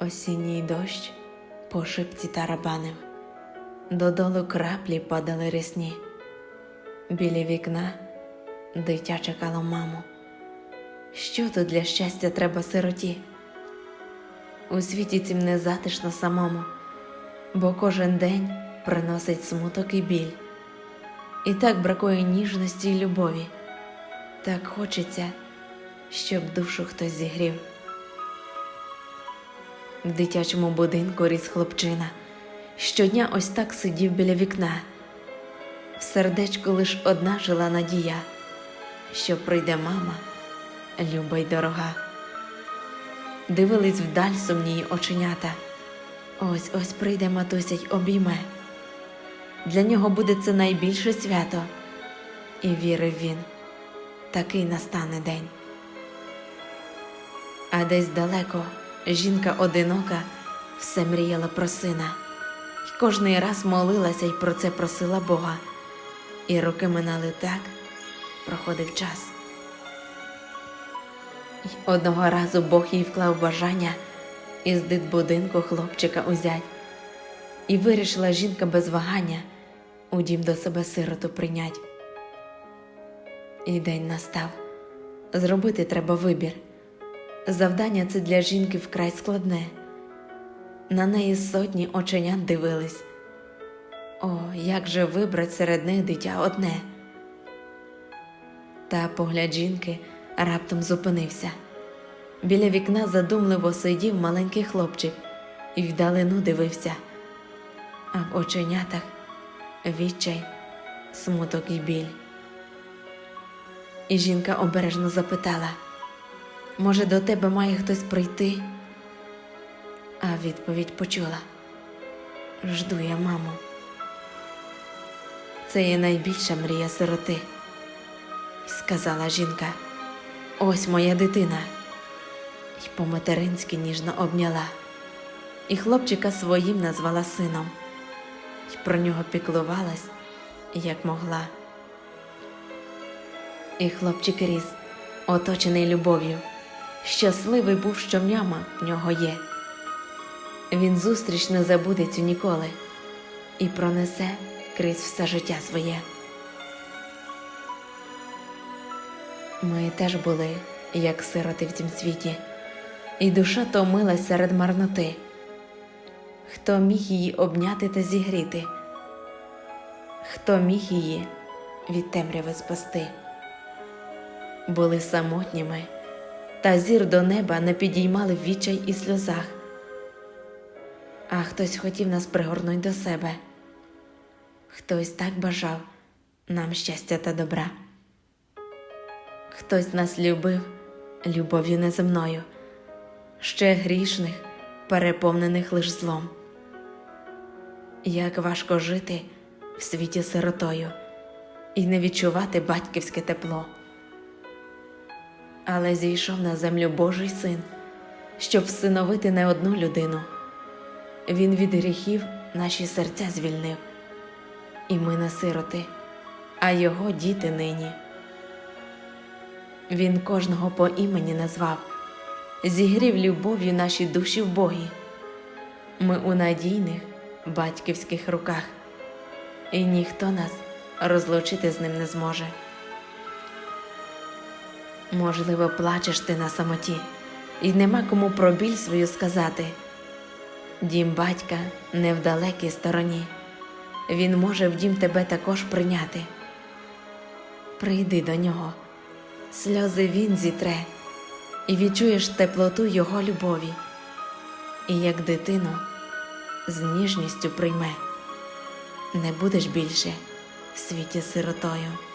Осінній дощ по шипці тарабанив, додолу краплі падали рясні. Біля вікна дитя чекало маму. Що тут для щастя треба сироті? У світі цім не затишно самому, бо кожен день приносить смуток і біль. І так бракує ніжності й любові. Так хочеться, щоб душу хтось зігрів. В дитячому будинку ріс хлопчина. Щодня ось так сидів біля вікна. В сердечку лиш одна жила надія, що прийде мама, люба й дорога. Дивились вдаль сумні оченята. Ось ось прийде матуся й обійме. Для нього буде це найбільше свято, і вірив він, такий настане день. А десь далеко жінка одинока все мріяла про сина, І кожний раз молилася й про це просила Бога. І роки минали так, проходив час. Й одного разу Бог їй вклав бажання із дитбудинку хлопчика узять. І вирішила жінка без вагання у дім до себе сироту прийнять. І день настав. Зробити треба вибір. Завдання це для жінки вкрай складне. На неї сотні оченят дивились. О, як же вибрать серед них дитя одне. Та погляд жінки раптом зупинився. Біля вікна задумливо сидів маленький хлопчик і вдалину дивився, а в оченятах відчай, смуток і біль. І жінка обережно запитала може, до тебе має хтось прийти? А відповідь почула Жду я маму. Це є найбільша мрія сироти, сказала жінка. Ось моя дитина. І по-материнськи ніжно обняла, і хлопчика своїм назвала сином, і про нього піклувалась, як могла. І хлопчик ріс, оточений любов'ю, щасливий був, що м'яма в нього є. Він зустріч не забуде цю ніколи і пронесе крізь все життя своє. Ми теж були, як сироти в цім світі, і душа томилась серед марноти. Хто міг її обняти та зігріти? Хто міг її від темряви спасти? Були самотніми, та зір до неба не підіймали в відчай і сльозах. А хтось хотів нас пригорнуть до себе, хтось так бажав нам щастя та добра. Хтось нас любив любов'ю неземною, ще грішних, переповнених лиш злом. Як важко жити в світі сиротою і не відчувати батьківське тепло. Але зійшов на землю Божий син, щоб всиновити не одну людину. Він від гріхів наші серця звільнив, і ми не сироти, а його діти нині. Він кожного по імені назвав, зігрів любов'ю наші душі в Богі. Ми у надійних батьківських руках, і ніхто нас розлучити з ним не зможе. Можливо, плачеш ти на самоті, і нема кому про біль свою сказати. Дім батька не в далекій стороні, він може в дім тебе також прийняти. Прийди до нього, сльози він зітре, і відчуєш теплоту його любові, і як дитину з ніжністю прийме, не будеш більше в світі сиротою.